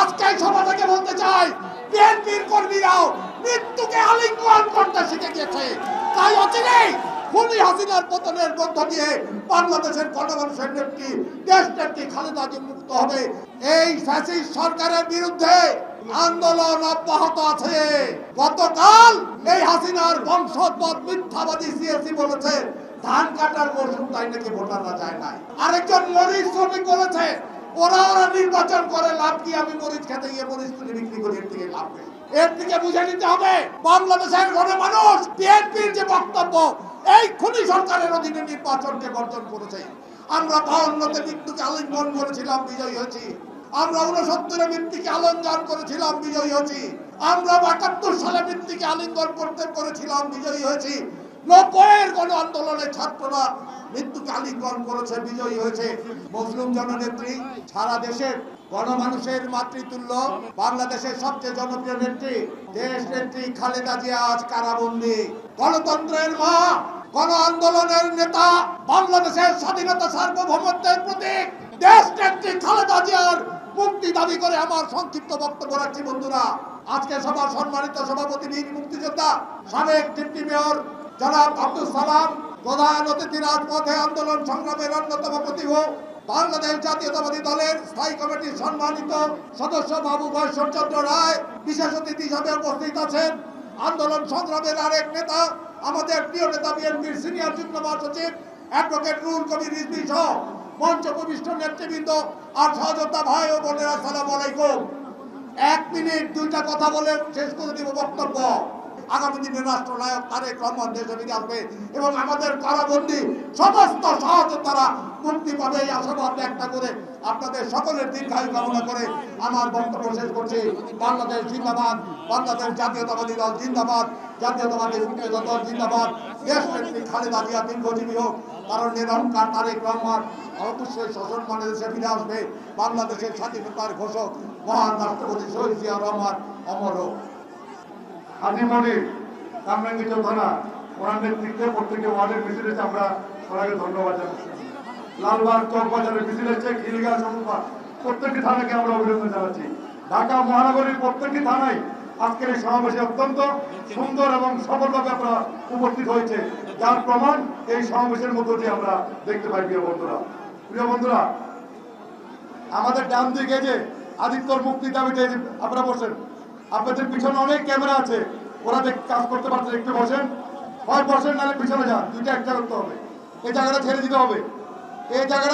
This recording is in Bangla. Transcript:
আজকে এই সভা থেকে বলতে চাই, বিএনপির কর্মীরাও মৃত্যুকে আলিঙ্গন করতে শিখে গেছে তাই অচিরেই খুনি হাসিনার পতনের মধ্য দিয়ে বাংলাদেশের গণমানুষের নেত্রী, দেশ নেত্রী খালেদা মুক্ত হবে। এই ফ্যাসিস্ট সরকারের বিরুদ্ধে আন্দোলন অব্যাহত আছে। গতকাল এই হাসিনার বংশোদ্ভূত মিথ্যাবাদী সিএসি বলেছে ধান কাটার মৌসুম তাই নাকি ভোটাররা যায় নাই? আরেকজন মরিচ শ্রমিক বলেছে, ওরা ওরা নির্বাচন করে, লাভ কি? আমি মরিচ খেতে গিয়ে মরিচ তুলে বিক্রি করি, এর থেকে লাভ এর থেকে বুঝে নিতে হবে, বাংলাদেশের গণমানুষ বিএনপির যে বক্তব্য, এই খুনি সরকারের অধীনে নির্বাচনকে বর্জন করেছে। আমরা বাউন্নতে মৃত্যুকে আলিঙ্গন করেছিলাম, বিজয়ী হয়েছি। আমরা উনসত্তরে মৃত্যুকে আলিঙ্গন করেছিলাম, বিজয়ী হয়েছি। আমরা একাত্তর সালে মৃত্যুকে আলিঙ্গন করতে করেছিলাম, বিজয়ী হয়েছি। নব্বইয়ের গণ ছাত্ররা মৃত্যুকে আলিঙ্গন করেছে, বিজয়ী হয়েছে। জননেত্রী সারা দেশের গণমানুষের মাতৃতুল্য, বাংলাদেশের সবচেয়ে জনপ্রিয় নেত্রী, দেশ নেত্রী খালেদা কারাবন্দী। গণতন্ত্রের মা, গণ আন্দোলনের নেতা, বাংলাদেশের স্বাধীনতা সার্বভৌমত্বের প্রতীক, দেশ নেত্রী খালেদা জিয়ার মুক্তি দাবি করে আমার সংক্ষিপ্ত বক্তব্য রাখছি বন্ধুরা। আজকে সবার সম্মানিত সভাপতি বীর মুক্তিযোদ্ধা, সাবেক ডিপ্টি মেয়র জনাব আব্দুল সালাম, প্রধান অতিথি রাজপথে আন্দোলন সংগ্রামের অন্যতম প্রতিভ, বাংলাদেশ জাতীয়তাবাদী দলের স্থায়ী কমিটির সম্মানিত সদস্য বাবু বৈশ্বরচন্দ্র রায়, বিশেষ অতিথি হিসাবে উপস্থিত আছেন। আন্দোলন সংগ্রামের আরেক নেতা, আমাদের প্রিয় নেতা বিএনপির সিনিয়র যুগ্ম মহাসচিব অ্যাডভোকেট রুল কবির রিজভি সহ মঞ্চ উপবিষ্ট নেতৃবৃন্দ আর সহযোদ্ধা ভাই ও বোনেরা সালাম আলাইকুম। এক মিনিট দুইটা কথা বলে শেষ করে দিব বক্তব্য। আগামী দিনের রাষ্ট্রনায়ক তারেক রহমান দেশে ফিরে আসবে এবং আমাদের কারাবন্দি সমস্ত সহযোদ্ধারা মুক্তি পাবে এই আশাবাদ একটা করে আপনাদের সকলের দীর্ঘায়ু কামনা করে আমার বক্তব্য শেষ করছি। বাংলাদেশ জিন্দাবাদ, বাংলাদেশ জাতীয়তাবাদী দল জিন্দাবাদ, জাতীয়তাবাদী দল জিন্দাবাদ। দেশ নেত্রী খালেদা জিয়া দীর্ঘজীবী হোক, কারণ নিরঙ্কার তারেক রহমান অবশ্যই সসম্মানে দেশে ফিরে আসবে। বাংলাদেশের স্বাধীনতার ঘোষক মহান রাষ্ট্রপতি শহীদ জিয়া রহমান অমর হোক। হাজি মনির কামরাঙ্গিচর থানা ওনার নেতৃত্বে প্রত্যেকে ওয়ার্ডের মিছিল আমরা ওনাকে ধন্যবাদ জানাচ্ছি। লালবাগ চকবাজারের মিছিল হচ্ছে খিলগা সমুপা প্রত্যেকটি থানাকে আমরা অভিনন্দন জানাচ্ছি। ঢাকা মহানগরীর প্রত্যেকটি থানায় আজকের এই সমাবেশে অত্যন্ত সুন্দর এবং সফলভাবে আপনারা উপস্থিত হয়েছে। যার প্রমাণ এই সমাবেশের মধ্য দিয়ে আমরা দেখতে পাই, প্রিয় বন্ধুরা। প্রিয় বন্ধুরা, আমাদের ডান দিকে যে আদিত্যর মুক্তি দাবিতে আপনারা বসেন আপনাদের পিছনে অনেক ক্যামেরা আছে। ওরা কাজ করতে পারছে দেখতে বসেন। হয় বসেন, নাহলে পিছনে যান। দুইটা, একটা করতে হবে। এই জায়গাটা ছেড়ে দিতে হবে। এই জায়গাটা